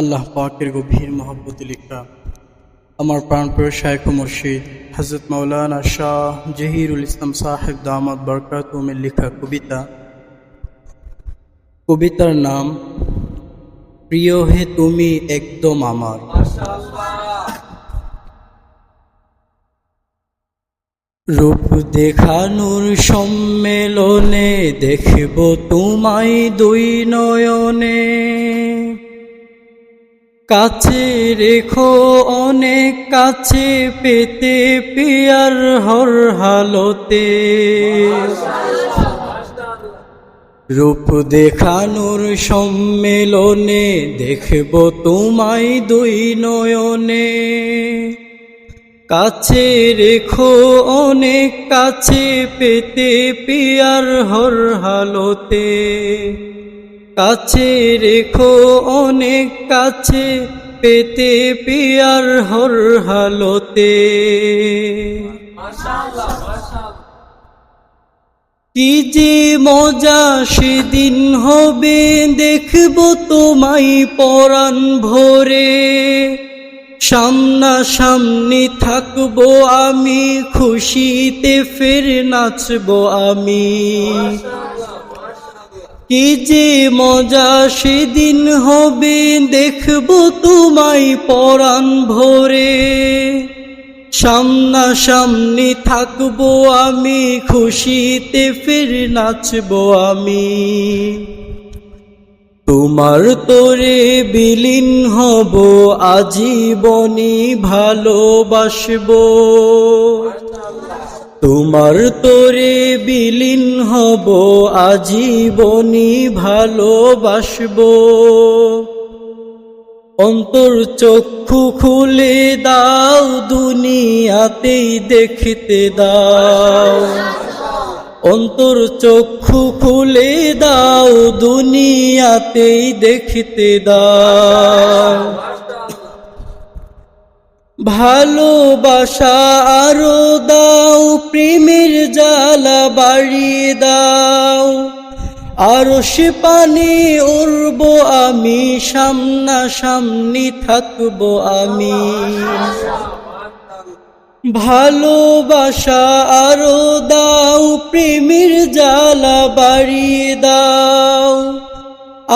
আল্লাহ পাকের গভীর মহব্বতে লেখা আমার প্রাণপ্রিয় শায়খ মুর্শিদ হজরত মৌলানা শাহ জহিরুল ইসলাম সাহেব দামাদ বরকাতুমের লেখা কবিতা। কবিতার নাম, প্রিয় হে তুমি একদম আমার। রূপ দেখানোর সম্মেলনে দেখব তোমায় দুই নয়নে। কাছে রেখো, অনেক কাছে পেতে পিয়ার হর হালতে। রূপ দেখানোর সম্মেলনে দেখব তোমায় দুই নয়নে। কাছে রেখো, অনেক কাছে পেতে পিয়ার হর হালতে। কাছে রেখো অনেক কাছে, পেতে পিয়ার হর হালতে। কি যে মজা সেদিন হবে, দেখব তোমায় পরাণ ভরে। সামনা সামনি থাকব আমি, খুশিতে ফের নাচবো আমি। কি যে মজা সেদিন হবে, দেখব তোমায় পরাণ ভরে। সামনা সামনি থাকব আমি, খুশিতে ফের নাচবো আমি। তোমার তোরে বিলীন হব আজীবনী ভালোবাসবো। তোমার তোরে বিলীন হব আজীবনী ভালোবাসবো। অন্তর চক্ষু খুলে দাও দুনিয়াতেই দেখতে দাও। অন্তর চক্ষু খুলে দাও, দুনিয়াতেই দেখতে দাও। ভালোবাসা আরও দাও, প্রেমের জ্বালা বাড়িয়ে দাও। আরও সে পানি উড়ব আমি সামনা সামনি থাকব আমি। ভালোবাসা আরও দাও, প্রেমের জ্বালা বাড়িয়ে দাও।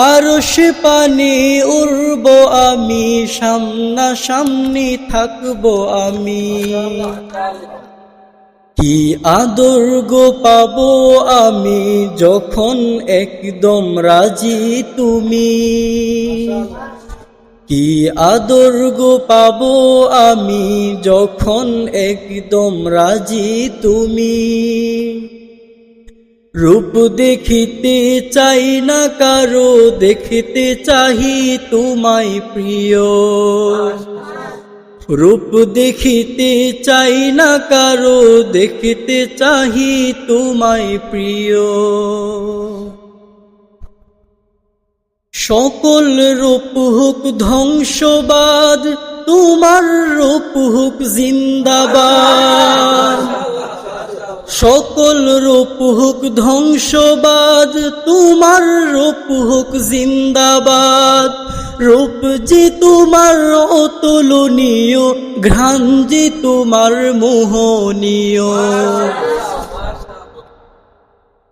আরও সে পানি উড়ব আমি সামনা সামনি থাকব আমি। কি আদর গো পাবো আমি যখন একদম রাজি তুমি? কি আদর গো পাবো আমি যখন একদম রাজি তুমি? রূপ দেখিতে চাই না কারও, দেখতে চাহি তোমায় প্রিয়। রূপ দেখিতে চাই না কারও, দেখতে চাহি তোমায় প্রিয়। সকল রূপ হুক ধ্বংসবাদ, তোমার রূপ হুক জিন্দাবাদ। সকল রূপ হুক ধ্বংসবাদ, তোমার রূপ হুক জিন্দাবাদ। রূপ যে তোমার অতুলনীয়, ঘ্রাণ যে তোমার মোহনীয়।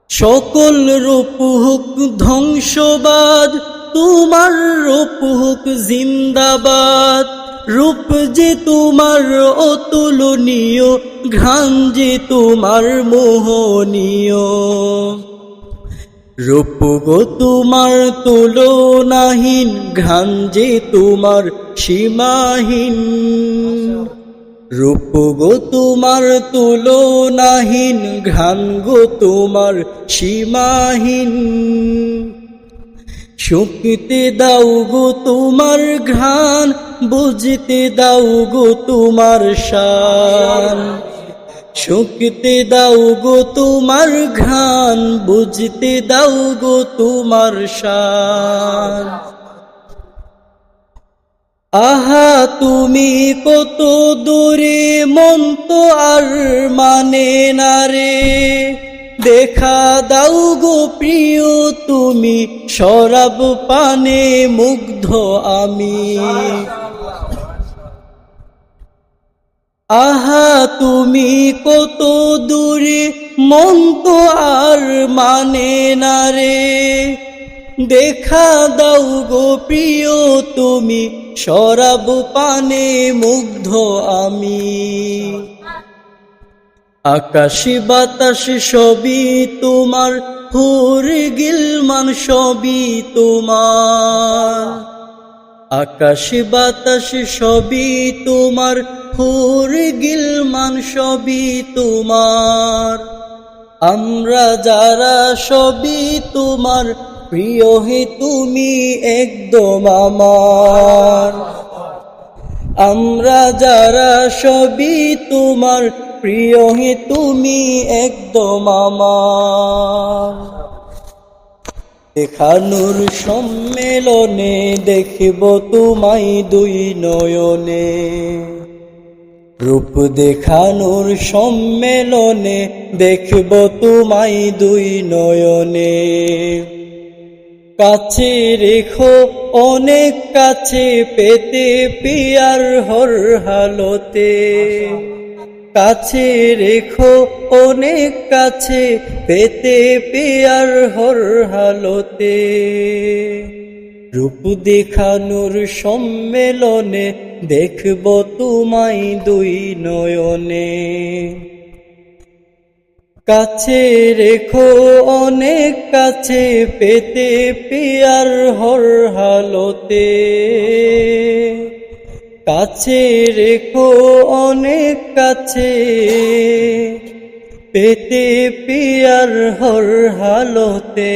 সকল রূপ হুক ধ্বংসবাদ, তোমার রূপ হুক জিন্দাবাদ। রূপ যে তোমার অতুলনীয়, ঘ্রাণ যে তোমার মোহনীয়। রূপ গো তোমার তুলনাহীন, ঘ্রাণ যে তোমার সীমাহীন। রূপ গো তোমার তুলনাহীন, ঘ্রাণ গো তোমার সীমাহীন। শুকিতে দাও গো তোমার ঘ্রাণ, বুঝতে দাও গো তোমার শান শুকিতে দাও গো তোমার ঘ্রাণ, বুঝতে দাও গো তোমার শান আহা, তুমি কত দূরে, মন তো আর মানে না রে। দেখা দাও গো প্রিয় তুমি, শরাব পানে মুগ্ধ আমি। আহা, তুমি কত দূরে, মন তো আর মানে না রে। দেখা দাও গো প্রিয় তুমি, শরাব পানে মুগ্ধ আমি। আকাশ বাতাস সবই তোমার হুর গিলমান সবই তোমার। আকাশ বাতাস সবই তোমার হুর গিলমান সবই তোমার। আমরা যারা সবই তোমার, প্রিয় হে তুমি একদম আমার। আমরা যারা সবই তোমার প্রিয় হে তুমি একদম আমার। দেখানোর সম্মেলনে দেখব তোমায় দুই নয়নে। রূপ দেখানোর সম্মেলনে দেখব তোমায় দুই নয়নে। কাছে রেখো, অনেক কাছে পেতে, পিয়ার হর হালতে। কাছে রেখো, অনেক কাছে, পেতে পেয়ার হর হালতে। রূপ দেখানোর সম্মেলনে দেখব তোমায় দুই নয়নে। কাছে রেখো, অনেক কাছে, পেতে পেয়ার হর হালতে। কাছে রেখো অনেক কাছে। পেতে পিয়ার হর হালতে।